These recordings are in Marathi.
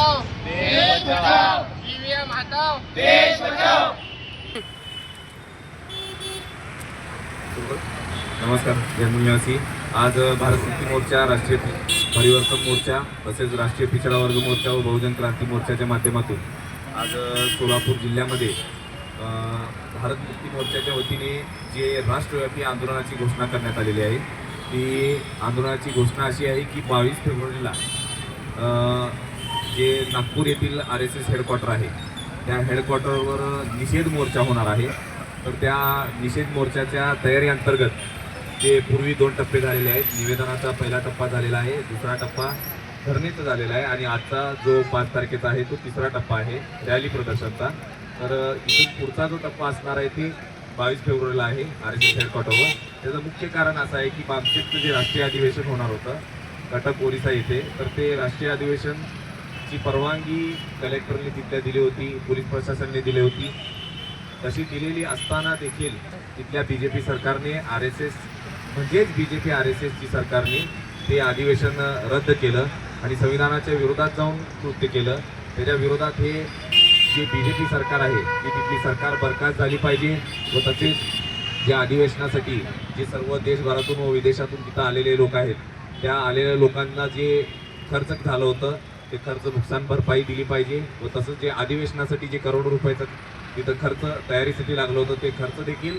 देश बचाओ। ईवीएम हटाओ। देश बचाओ। नमस्कार जन्म निवासी आज भारत मुक्ती मोर्चा राष्ट्रीय परिवर्तन मोर्चा तसेच राष्ट्रीय पिछडा वर्ग मोर्चा व बहुजन क्रांती मोर्चाच्या माध्यमातून. आज सोलापूर जिल्ह्यामध्ये भारत मुक्ती मोर्चाच्या वतीने जे राष्ट्रव्यापी आंदोलनाची घोषणा करण्यात आलेली आहे ती आंदोलनाची घोषणा अशी आहे की बावीस फेब्रुवारीला जे नागपूर येथील आर एस एस हेडक्वार्टर आहे त्या हेडक्वार्टरवर निषेध मोर्चा होणार आहे. तर त्या निषेध मोर्चाच्या तयारी अंतर्गत जे पूर्वी दोन टप्पे झालेले आहेत निवेदनाचा पहिला टप्पा झालेला आहे दुसरा टप्पा धरणेचा झालेला आहे आणि आजचा जो पाच तारखेचा आहे तो तिसरा टप्पा आहे रॅली प्रदर्शनचा. तर इथून पुढचा जो टप्पा असणार आहे ती बावीस फेब्रुवारीला आहे आर एस एस हेडक्वार्टरवर त्याचं मुख्य कारण असं आहे की बामशेतचं जे राष्ट्रीय अधिवेशन होणार होतं कटक ओरिसा येथे तर ते राष्ट्रीय अधिवेशन जी परवानगी कलेक्टरने तिथल्या दिली होती पोलीस प्रशासनाने दिली होती तशी दिलेली असताना देखील तिथल्या बी जे पी सरकारने आर एस एस म्हणजेच B J P R S एसची सरकारने ते अधिवेशन रद्द केलं आणि संविधानाच्या विरोधात जाऊन कृत्य केलं. त्याच्या विरोधात हे जे बी जे पी सरकार आहे ती तिथली सरकार बरखास्त झाली पाहिजे व तसेच ज्या अधिवेशनासाठी जे सर्व देशभरातून व विदेशातून तिथं आलेले लोक आहेत त्या आलेल्या लोकांना जे खर्च झालं होतं ते खर्च नुकसान भरपाई दिली पाहिजे व तसंच जे अधिवेशनासाठी जे करोडो रुपयाचं तिथं खर्च तयारीसाठी लागलं होतं ते खर्च देखील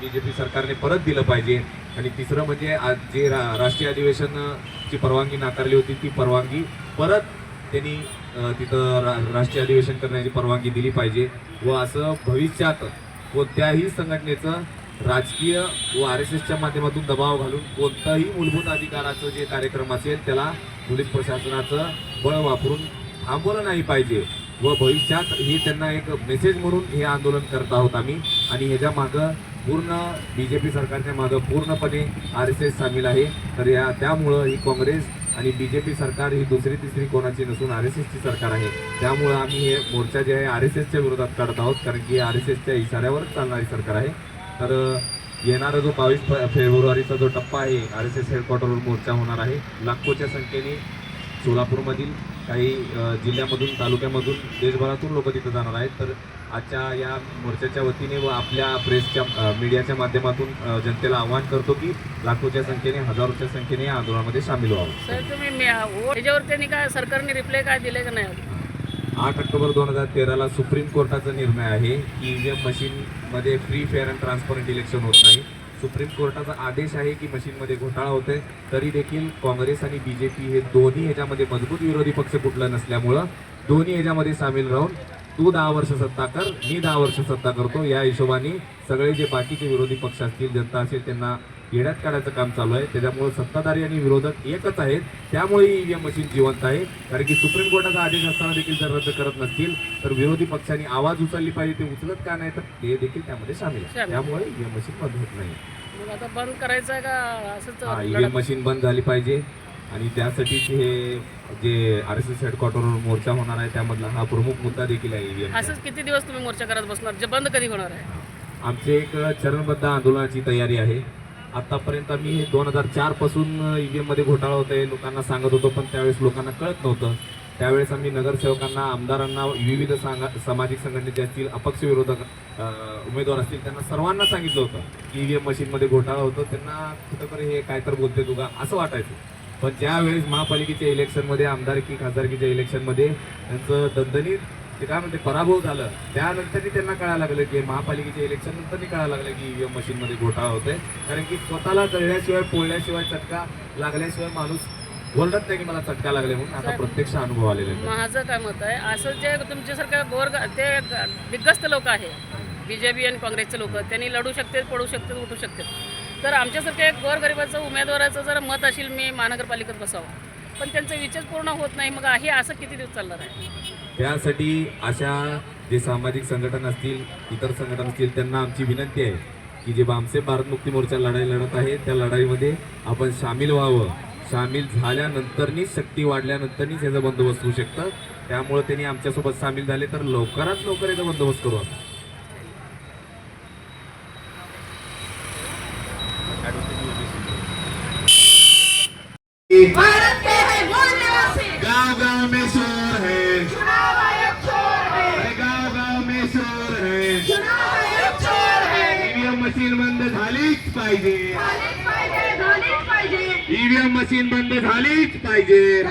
बी जे पी सरकारने परत दिलं पाहिजे. आणि तिसरं म्हणजे आज जे रा राष्ट्रीय अधिवेशनची परवानगी नाकारली होती ती परवानगी परत त्यांनी तिथं रा राष्ट्रीय अधिवेशन करण्याची परवानगी दिली पाहिजे. व असं भविष्यात कोणत्याही संघटनेचं राजकीय व आर एस एसच्या माध्यमातून दबाव घालून कोणताही मूलभूत अधिकाराचं जे कार्यक्रम असेल त्याला पोलीस प्रशासनाचं बळ वापरून थांबवलं नाही पाहिजे. व भविष्यात हे त्यांना एक मेसेज म्हणून हे आंदोलन करत आहोत आम्ही. आणि ह्याच्या मागं पूर्ण बी जे पी सरकारच्या मागं पूर्णपणे आर एस एस सामील आहे. तर या त्यामुळं ही काँग्रेस आणि बी जे पी सरकार ही दुसरी तिसरी कोणाची नसून आर एस एसची सरकार आहे. त्यामुळं आम्ही हे मोर्चा जे आहे आर एस एसच्या विरोधात काढत आहोत. कारण की आर एस एसच्या इशाऱ्यावरच चालणारी सरकार आहे. तर येणारा जो बावीस फेब्रुवारीचा जो टप्पा आहे आर एस एस हेडक्वार्टरवर मोर्चा होणार आहे. लाखोच्या संख्येने सोलापूरमधील काही जिल्ह्यामधून तालुक्यामधून देशभरातून लोक तिथं जाणार आहेत. तर आजच्या या मोर्चाच्या वतीने व आपल्या प्रेसच्या मीडियाच्या माध्यमातून जनतेला आवाहन करतो की लाखोच्या संख्येने हजारोच्या संख्येने या आंदोलनामध्ये सामील व्हावं. सर तुम्ही त्याच्यावर त्यांनी काय सरकारने रिप्लाय काय दिले का नाही? आठ ऑक्टोबर दोन हजार तेराला सुप्रीम कोर्टाचा निर्णय आहे की ईव्हीएम मशीनमध्ये free fair and transparent election होत नाही. सुप्रीम कोर्टाचा आदेश आहे की मशीनमध्ये घोटाळा होतोय. तरी देखील काँग्रेस आणि बी जे पी हे दोन्ही ह्याच्यामध्ये मजबूत विरोधी पक्ष कुठला नसल्यामुळं दोन्ही ह्याच्यामध्ये सामील राहून तू दहा वर्ष सत्ता कर मी दहा वर्ष सत्ता करतो. या हिशोबाने सगळे जे बाकीचे विरोधी पक्ष असतील जनता असेल त्यांना येण्यात काढायचं काम चालू आहे. त्याच्यामुळे सत्ताधारी आणि विरोधक एकच आहेत. त्यामुळे ईव्हीएम मशीन जिवंत आहे. कारण की सुप्रीम कोर्टाचा आदेश असताना देखील जर रद्द करत नसतील तर विरोधी पक्षांनी आवाज उचलली पाहिजे ते उचलत का नाही तर ते देखील त्यामध्ये सामील आहे. त्यामुळे ईव्हीएम मशीन बंद होत नाही. आता बंद करायचं आहे का? असंच हा लढत? ईव्हीएम मशीन बंद झाली पाहिजे. आणि त्यासाठीच हे जे आर एस एस हेडक्वार्टरवर मोर्चा होणार आहे त्यामधला हा प्रमुख मुद्दा देखील आहे ईव्हीएम असंच किती दिवस तुम्ही मोर्चा करत बसणार? जे बंद कधी होणार आहे? आमचे एक चरणबद्ध आंदोलनाची तयारी आहे. आतापर्यंत आम्ही दोन हजार चारपासून ईव्हीएम एममध्ये घोटाळा होतं आहे लोकांना सांगत होतो पण त्यावेळेस लोकांना कळत नव्हतं. त्यावेळेस आम्ही नगरसेवकांना आमदारांना विविध सांगा सामाजिक संघटनेचे असतील अपक्ष विरोधक उमेदवार असतील त्यांना सर्वांना सांगितलं होतं की ईव्हीएम मशीनमध्ये घोटाळा होतो. त्यांना कुठंतरी हे काय तर बोलते तुगा असं वाटायचं. पण ज्यावेळेस महापालिकेच्या इलेक्शनमध्ये आमदारकी खासदारकीच्या इलेक्शनमध्ये त्यांचं दणदणीत ते काय म्हणते पराभव झालं. त्यानंतरही त्यांना कळायला लागलं की महापालिकेच्या इलेक्शन नंतरही कळायला लागलं की ईव्हीएम मशीनमध्ये घोटाळा होतोय. कारण की स्वतःला जळल्याशिवाय पोळल्याशिवाय चटका लागल्याशिवाय माणूस बोलत नाही की मला चटका लागले म्हणून. आता प्रत्यक्ष अनुभव आलेले आहेत. माझं काय मत आहे असं जे तुमच्यासारख्या गोर ते दिग्गस्त लोक आहे बी जे पी आणि काँग्रेसचे लोक त्यांनी लढू शकतात पडू शकतात उठू शकतात तर आमच्यासारख्या एक गोरगरिबाचं उमेदवाराचं जर मत असेल मी महानगरपालिकेत बसावं. पण त्यांचं विचार पूर्ण होत नाही. मग हे असं किती दिवस चालणार आहे? त्यासाठी अशा जे सामाजिक संघटन असतील इतर संघटन असतील त्यांना आमची विनंती आहे की जे बामसे भारत मुक्ती मोर्चा लढाई लढत आहे त्या लढाईमध्ये आपण सामील व्हावं. सामील झाल्यानंतरनीच शक्ती वाढल्यानंतरनीच याचा बंदोबस्त होऊ शकतं. त्यामुळे त्यांनी आमच्यासोबत सामील झाले तर लवकरात लवकर याचा बंदोबस्त करू पाहिजे. ईव्हीएम मशीन बंद झालीच पाहिजे.